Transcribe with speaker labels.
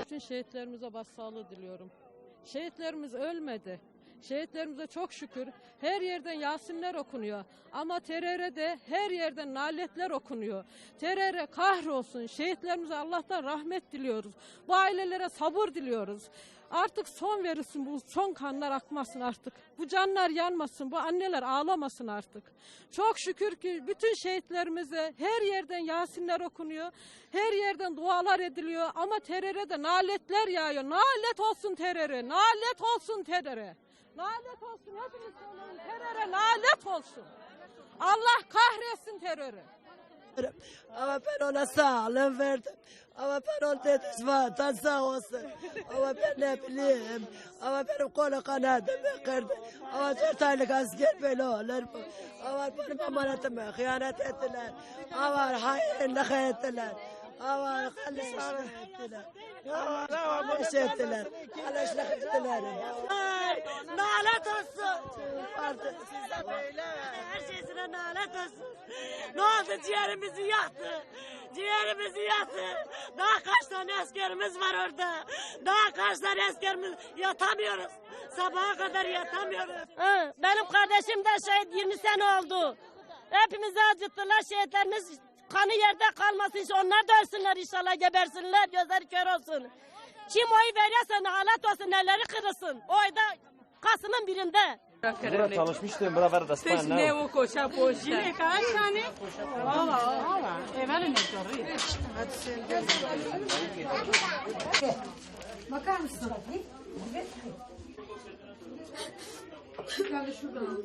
Speaker 1: Bütün şehitlerimize başsağlığı diliyorum. Şehitlerimiz ölmedi. Şehitlerimize çok şükür her yerden Yasinler okunuyor. Ama terörde her yerden naletler okunuyor. Teröre kahrolsun. Şehitlerimize Allah'tan rahmet diliyoruz. Bu ailelere sabır diliyoruz. Artık son verilsin bu son kanlar akmasın artık. Bu canlar yanmasın, bu anneler ağlamasın artık. Çok şükür ki bütün şehitlerimize her yerden Yasinler okunuyor. Her yerden dualar ediliyor ama teröre de naletler yağıyor. Nalet olsun teröre, nalet olsun teröre. Nalet olsun hepiniz söyleyin teröre nalet olsun. Allah kahretsin terörü.
Speaker 2: Ama ben ona sağlığım verdim. Ama ben onun dedesi vatan sağ olsun. Ama ben ne bileyim. Ama benim kolu kanadımı kırdı. Ama dört aylık asker böyle olur mu? Ama benim amanatımı hıyanet ettiler. Ama hainlik ettiler. Ama kalışlık ettiler. Ama kalış ettiler. Kalışlık ettiler. Nalet olsun. Her şeysine nalet olsun. Oldu ciğerimizi yaktı. Ciğerimizi yaktı. Daha kaç tane askerimiz var orada. Daha kaç tane askerimiz yatamıyoruz. Sabaha kadar yatamıyoruz.
Speaker 3: Benim kardeşim de şehit 20 sene oldu. Hepimizi acıttılar şehitlerimiz kanı yerde kalmasın. inşallah. Onlar da ölsünler inşallah gebersinler gözleri kör olsun. Kim oy verirse nalet olsun elleri kırılsın. Oy da Kasım'ın birinde.
Speaker 4: Burada çalışmıştım. Burada var da Spanya. Ne o?
Speaker 5: Bakar mısın? Yani şuradan